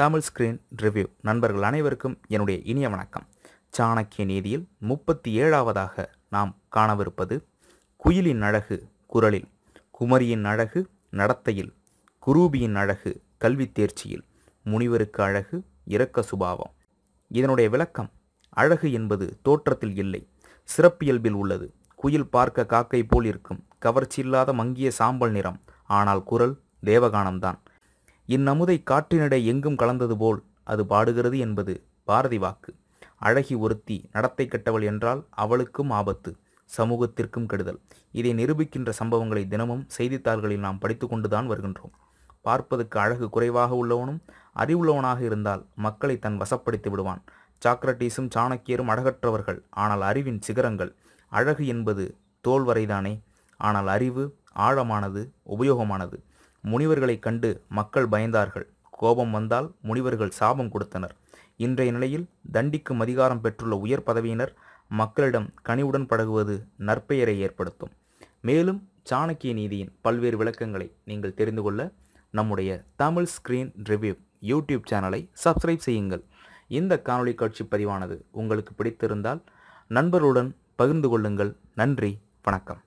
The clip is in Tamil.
தமிழ் ஸ்கிரீன் ரிவ்யூ நண்பர்கள் அனைவருக்கும் என்னுடைய இனிய வணக்கம். சாணக்கிய நீதியில் முப்பத்தி ஏழாவதாக நாம் காணவிருப்பது குயிலின் அழகு குரலில் குமரியின் அழகு நடத்தையில் குரூபியின் அழகு கல்வி தேர்ச்சியில் முனிவருக்கு அழகு இரக்க சுபாவம். இதனுடைய விளக்கம் அழகு என்பது தோற்றத்தில் இல்லை சிறப்பியல்பில் உள்ளது. குயில் பார்க்க காக்கை போல் இருக்கும் கவர்ச்சியில்லாத மங்கிய சாம்பல் நிறம் ஆனால் குரல் தேவகானம்தான். இந்நமுதை காற்றினிடை எங்கும் கலந்தது போல் அது பாடுகிறது என்பது பாரதி வாக்கு. அழகி ஒருத்தி நடத்தை கெட்டவள் என்றால் அவளுக்கும் ஆபத்து சமூகத்திற்கும் கெடுதல். இதை நிரூபிக்கின்ற சம்பவங்களை தினமும் செய்தித்தாள்களில் நாம் படித்து கொண்டுதான் வருகின்றோம். பார்ப்பதற்கு அழகு குறைவாக உள்ளவனும் அறிவுள்ளவனாக இருந்தால் மக்களை தன் வசப்படுத்தி விடுவான். சாக்ரட்டீஸும் சாணக்கியரும் அழகற்றவர்கள் ஆனால் அறிவின் சிகரங்கள் அழகு என்பது தோல் வரைதானே? ஆனால் அறிவு ஆழமானது உபயோகமானது. முனிவர்களைக் கண்டு மக்கள் பயந்தார்கள். கோபம் வந்தால் முனிவர்கள் சாபம் கொடுத்தனர். இன்றைய நிலையில் தண்டிக்கும் அதிகாரம் பெற்றுள்ள உயர் பதவியினர் மக்களிடம் கனிவுடன் பழகுவது நற்பெயரை ஏற்படுத்தும். மேலும் சாணக்கிய நீதியின் பல்வேறு விளக்கங்களை நீங்கள் தெரிந்து கொள்ள நம்முடைய தமிழ் ஸ்கிரீன் ரிவ்யூ யூடியூப் சேனலை சப்ஸ்கிரைப் செய்யுங்கள். இந்த காணொளி காட்சி பதிவானது உங்களுக்கு பிடித்திருந்தால் நண்பர்களுடன் பகிர்ந்து கொள்ளுங்கள். நன்றி வணக்கம்.